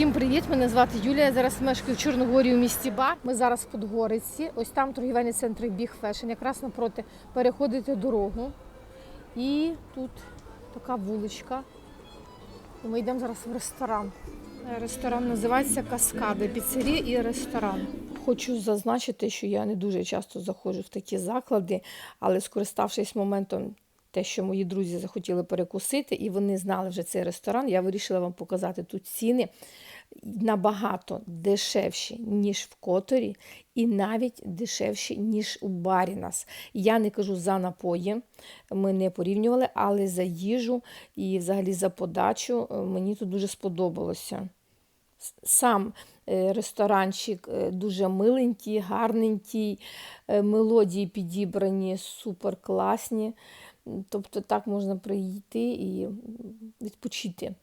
Всім привіт! Мене звати Юлія. Я зараз мешкаю в Чорногорі у місті Бар. Ми зараз в Подгориці. Ось там торгівельний центр Big Fashion. Якраз напроти переходите дорогу. І тут така вуличка. І ми йдемо зараз в ресторан. Ресторан називається Каскади, піцерія і ресторан. Хочу зазначити, що я не дуже часто заходжу в такі заклади, але скориставшись моментом, те, що мої друзі захотіли перекусити, і вони знали вже цей ресторан, я вирішила вам показати тут ціни набагато дешевші, ніж в Которі, і навіть дешевші, ніж у Барінас. Я не кажу за напої, ми не порівнювали, але за їжу і взагалі за подачу е, мені тут дуже сподобалося. Сам е, ресторанчик е, дуже миленький, гарненький, мелодії підібрані, супер класні. Тобто так можна прийти і відпочити.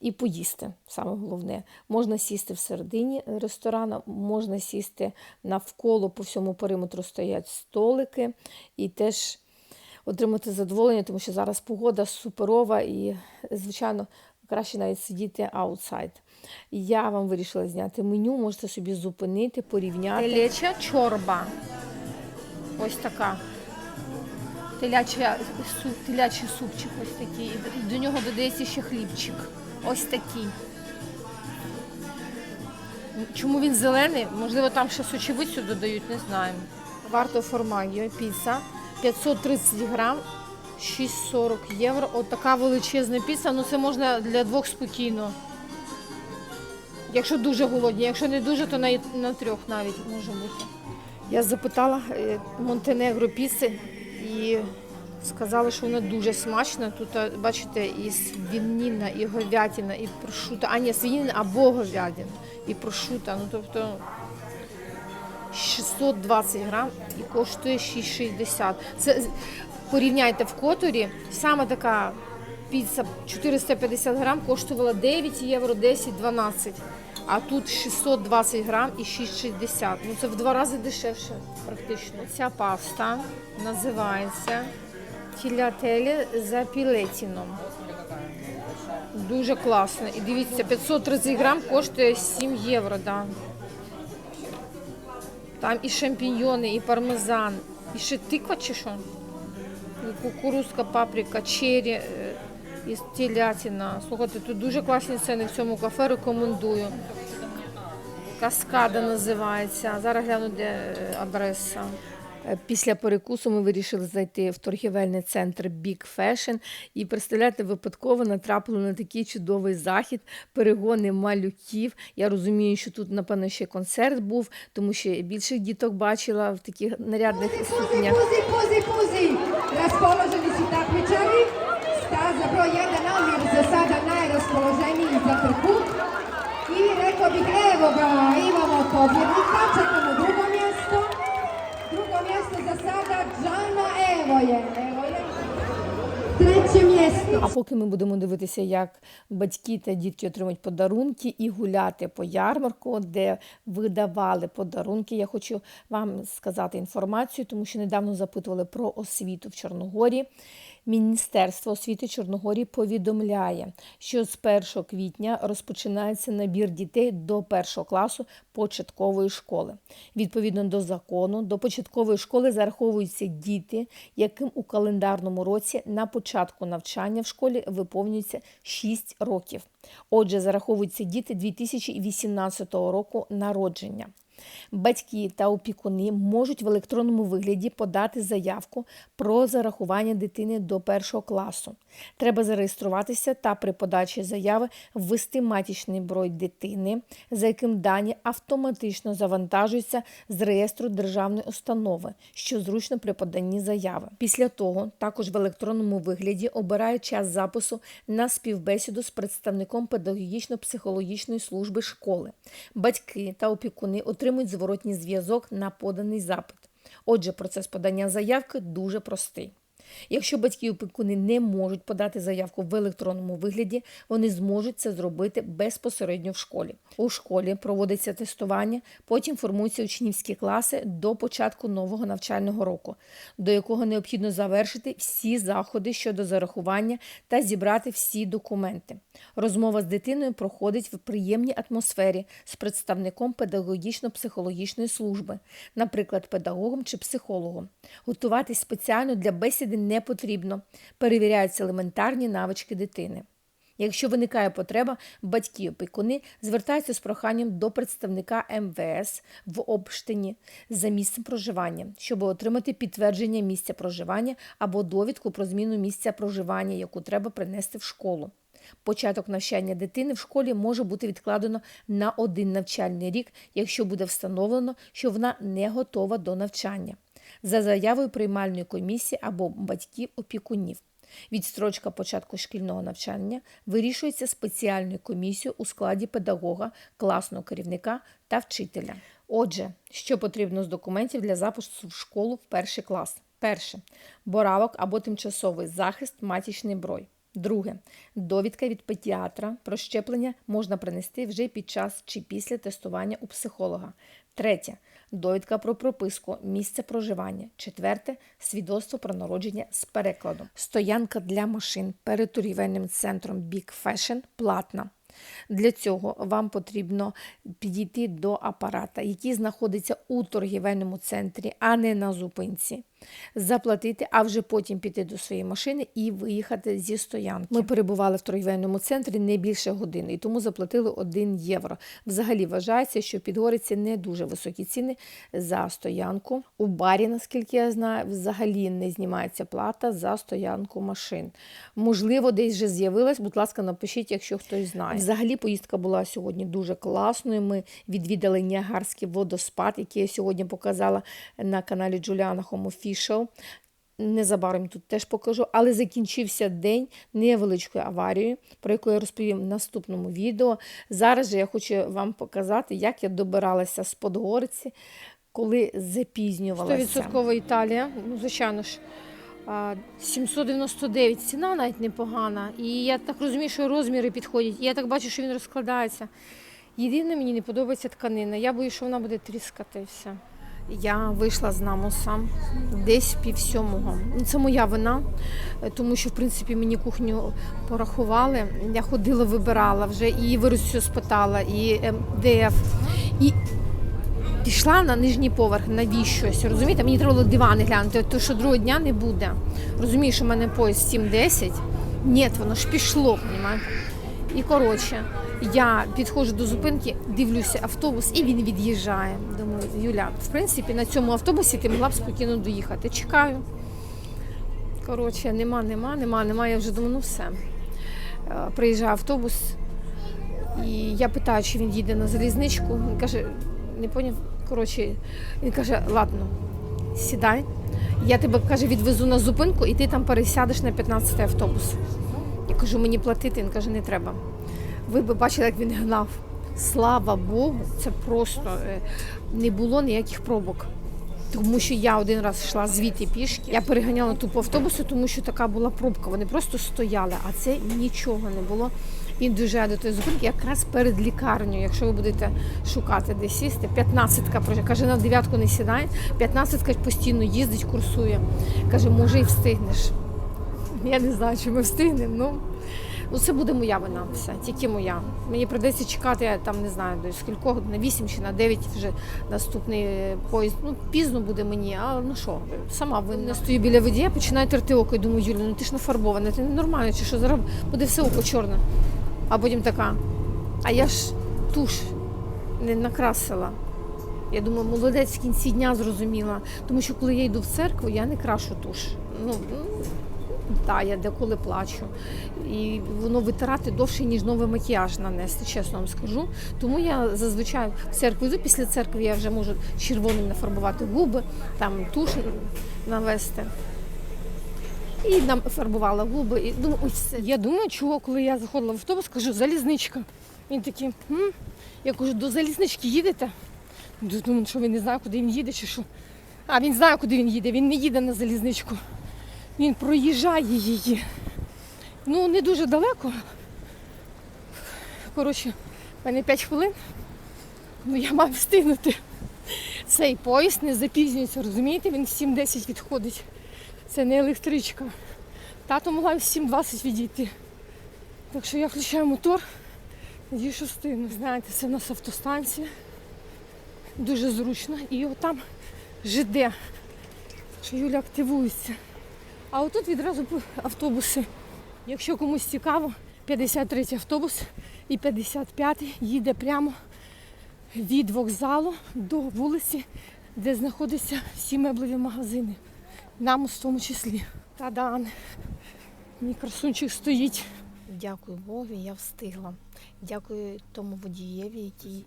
І поїсти, саме головне. Можна сісти всередині ресторану, можна сісти навколо по всьому периметру стоять столики і теж отримати задоволення, тому що зараз погода суперова і, звичайно, краще навіть сидіти аутсайд. Я вам вирішила зняти меню, можете собі зупинити, порівняти. Телеча чорба. Ось така. Теляча, суп, телячий супчик ось такий. І до- нього додається ще хлібчик. Ось такий. Чому він зелений? Можливо, там ще сочевицю додають, не знаю. Варто формагіо, піца. 530 грам, 6,40 євро. От така величезна піца, ну це можна для двох спокійно. Якщо дуже голодні, якщо не дуже, то на, на трьох навіть може бути. Я запитала е, Монтенегро піци і сказали, що вона дуже смачна. Тут, бачите, і свинина, і говядина, і прошута. А ні, свинина або говядина, і прошута. Ну, тобто 620 грам і коштує 6,60. Це порівняйте в Которі, саме така піца 450 грам коштувала 9 євро, 10, 12. А тут 620 грам і 6,60. Ну це в два рази дешевше практично. Ця паста називається тілятелі за пілетіном. Дуже класно. І дивіться, 530 грам коштує 7 євро. Да. Там і шампіньйони, і пармезан, і ще тиква чи що? І кукурузка, паприка, чері, е, і телятина. Слухайте, тут дуже класні ціни в цьому кафе, рекомендую. Каскада називається. Зараз гляну, де е, адреса. Е, Після перекусу ми вирішили зайти в торгівельний центр Big Fashion і представляєте, випадково натрапили на такий чудовий захід, перегони малюків. Я розумію, що тут, напевно, ще концерт був, тому що я більших діток бачила в таких нарядних сукнях. Puzi, puzi, puzi! Raspoloženi su takmičari. Staza 1 Almir za sada najraspoloženiji za trku. I rekao bih, evo ga, imamo pobjednika, čekamo drugo mjesto. Drugo mjesto za. А поки ми будемо дивитися, як батьки та дітки отримують подарунки і гуляти по ярмарку, де видавали подарунки, я хочу вам сказати інформацію, тому що недавно запитували про освіту в Чорногорі. Міністерство освіти Чорногорії повідомляє, що з 1 квітня розпочинається набір дітей до першого класу початкової школи. Відповідно до закону, до початкової школи зараховуються діти, яким у календарному році на початку навчання в школі виповнюється 6 років. Отже, зараховуються діти 2018 року народження. Батьки та опікуни можуть в електронному вигляді подати заявку про зарахування дитини до першого класу. Треба зареєструватися та при подачі заяви ввести матічний брой дитини, за яким дані автоматично завантажуються з реєстру державної установи, що зручно при поданні заяви. Після того також в електронному вигляді обирають час запису на співбесіду з представником педагогічно-психологічної служби школи. Батьки та опікуни отримують зворотній зв'язок на поданий запит. Отже, процес подання заявки дуже простий. Якщо батьки опікуни не можуть подати заявку в електронному вигляді, вони зможуть це зробити безпосередньо в школі. У школі проводиться тестування, потім формуються учнівські класи до початку нового навчального року, до якого необхідно завершити всі заходи щодо зарахування та зібрати всі документи. Розмова з дитиною проходить в приємній атмосфері з представником педагогічно-психологічної служби, наприклад, педагогом чи психологом. Готуватись спеціально для бесіди не потрібно. Перевіряються елементарні навички дитини. Якщо виникає потреба, батьки опікуни звертаються з проханням до представника МВС в Обштині за місцем проживання, щоб отримати підтвердження місця проживання або довідку про зміну місця проживання, яку треба принести в школу. Початок навчання дитини в школі може бути відкладено на один навчальний рік, якщо буде встановлено, що вона не готова до навчання, за заявою приймальної комісії або батьків опікунів. Відстрочка початку шкільного навчання вирішується спеціальною комісією у складі педагога, класного керівника та вчителя. Отже, що потрібно з документів для запису в школу в перший клас? Перше боравок або тимчасовий захист матічний брой. Друге довідка від педіатра про щеплення можна принести вже під час чи після тестування у психолога. Третє довідка про прописку, місце проживання. Четверте свідоцтво про народження з перекладом. Стоянка для машин перед торгівельним центром Big Fashion платна. Для цього вам потрібно підійти до апарата, який знаходиться у торгівельному центрі, а не на зупинці. Заплатити, а вже потім піти до своєї машини і виїхати зі стоянки. Ми перебували в торгівельному центрі не більше години, і тому заплатили 1 євро. Взагалі вважається, що Підгориці не дуже високі ціни за стоянку. У барі, наскільки я знаю, взагалі не знімається плата за стоянку машин. Можливо, десь вже з'явилась. Будь ласка, напишіть, якщо хтось знає. Взагалі поїздка була сьогодні дуже класною. Ми відвідали Ніагарський водоспад, який я сьогодні показала на каналі Джуліана Home Official. Незабаром тут теж покажу, але закінчився день невеличкою аварією, про яку я розповім в наступному відео. Зараз же я хочу вам показати, як я добиралася з Подгориці, коли запізнювалася. 100% Італія, ну, звичайно ж. 799 ціна навіть непогана. І я так розумію, що розміри підходять. І я так бачу, що він розкладається. Єдине, мені не подобається тканина. Я боюсь, що вона буде тріскати і все. Я вийшла з намуса десь пів сьомого. Ну, Це моя вина, тому що в принципі мені кухню порахували. Я ходила, вибирала вже і вирусю спитала, і МДФ. І пішла на нижній поверх, навіщось. Розумієте, мені треба було дивани глянути, тому що другого дня не буде. Розумію, що в мене поїзд 7-10. Ні, воно ж пішло, понімаєте? І коротше, я підходжу до зупинки, дивлюся автобус, і він від'їжджає. Думаю, Юля, в принципі, на цьому автобусі ти могла б спокійно доїхати. Чекаю. Коротше, нема, нема, нема, нема. Я вже думаю, ну все. Е, Приїжджає автобус, і я питаю, чи він їде на залізничку. Він каже, не поняв. Коротше, він каже, ладно, сідай. Я тебе каже, відвезу на зупинку, і ти там пересядеш на 15-й автобус. Я кажу, мені платити. Він каже, не треба. Ви б бачили, як він гнав. Слава Богу, це просто е, не було ніяких пробок. Тому що я один раз йшла звідти пішки. Я переганяла тупо автобусу, тому що така була пробка. Вони просто стояли, а це нічого не було. Він доїжджає до тої зупинки якраз перед лікарнею. Якщо ви будете шукати де сісти, 15-ка прожив. Каже, на дев'ятку не сідає, 15-ка постійно їздить, курсує. Каже, може і встигнеш. Я не знаю, чи ми встигнемо. Ну, ну це буде моя вина, все, тільки моя. Мені прийдеться чекати, я там не знаю, до скількох, на 8 чи на 9 вже наступний поїзд. Ну, пізно буде мені, а ну що, сама винна. Стою біля водія, починаю терти око і думаю, Юля, ну ти ж нафарбована, ти ненормально, чи що зараз буде все око чорне. А потім така. А я ж туш не накрасила. Я думаю, молодець в кінці дня зрозуміла. Тому що коли я йду в церкву, я не крашу туш. Ну, та, я деколи плачу. І воно витирати довше, ніж новий макіяж нанести, чесно вам скажу. Тому я зазвичай в церкву йду, після церкви я вже можу червоним нафарбувати губи, там туш навести. І нам фарбувала губи. І думаю, ось все. Я думаю, чого, коли я заходила в автобус, кажу, залізничка. Він такий, «М?» я кажу, до залізнички їдете? Думаю, що він не знає, куди він їде чи що. А він знає, куди він їде. Він не їде на залізничку. Він проїжджає її. Ну, не дуже далеко. Коротше, в мене 5 хвилин. Ну, я маю встигнути. Цей поїзд не запізнюється, розумієте? Він в 7.10 відходить. Це не електричка. Тато могла в 7.20 відійти. Так що я включаю мотор. Надію, що встигну. Знаєте, це у нас автостанція. Дуже зручно. І отам ЖД. Що Юля активується. А отут відразу автобуси. Якщо комусь цікаво, 53 автобус і 55 їде прямо від вокзалу до вулиці, де знаходяться всі меблеві магазини. Нам в тому числі. Та-дан. Мій красунчик стоїть. Дякую Богу, я встигла. Дякую тому водієві, який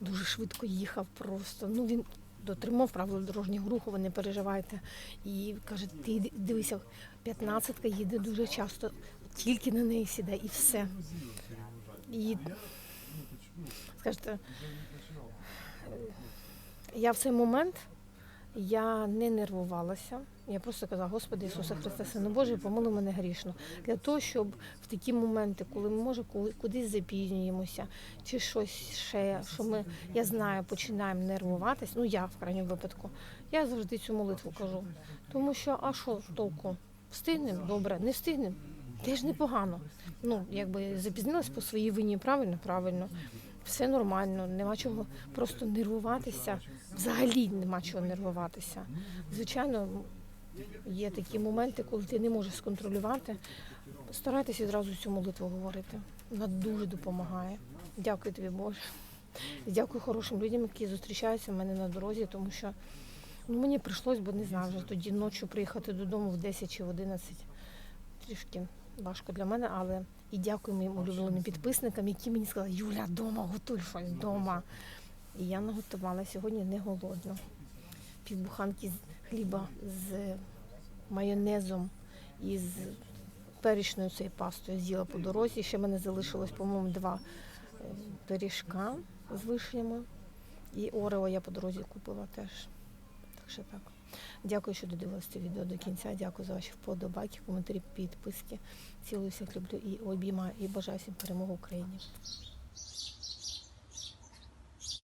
дуже швидко їхав просто. Ну він дотримав правил дорожнього руху, ви не переживайте. І каже, ти дивися, 15-ка їде дуже часто, тільки на неї сідай і все. І скажете, я в цей момент я не нервувалася. Я просто казала, Господи Ісусе Христе, Сину Божий, помили мене грішно. Для того, щоб в такі моменти, коли ми може кудись запізнюємося, чи щось ще, що ми, я знаю, починаємо нервуватись, ну я в крайньому випадку, я завжди цю молитву кажу. Тому що, а що толку? Встигнемо? Добре, не встигнемо. Теж непогано. Ну, якби запізнилась по своїй вині, правильно, правильно. Все нормально, нема чого просто нервуватися. Взагалі нема чого нервуватися. Звичайно, є такі моменти, коли ти не можеш сконтролювати. Старайтесь відразу цю молитву говорити. Вона дуже допомагає. Дякую тобі, Боже. Дякую хорошим людям, які зустрічаються в мене на дорозі, тому що ну, мені прийшлось, бо не знаю, вже тоді ночі приїхати додому в 10 чи в 11. Трішки важко для мене, але і дякую моїм улюбленим підписникам, які мені сказали, Юля, вдома, готуй щось вдома. І я наготувала сьогодні не голодно. Півбуханки з хліба з майонезом і з перечною цією пастою з'їла по дорозі. Ще в мене залишилось, по-моєму, два е, пиріжка з вишнями. І Орео я по дорозі купила теж. Так що так. Дякую, що додивилися це відео до кінця. Дякую за ваші вподобайки, коментарі, підписки. Цілую всіх люблю і обіймаю і бажаю всім перемоги Україні.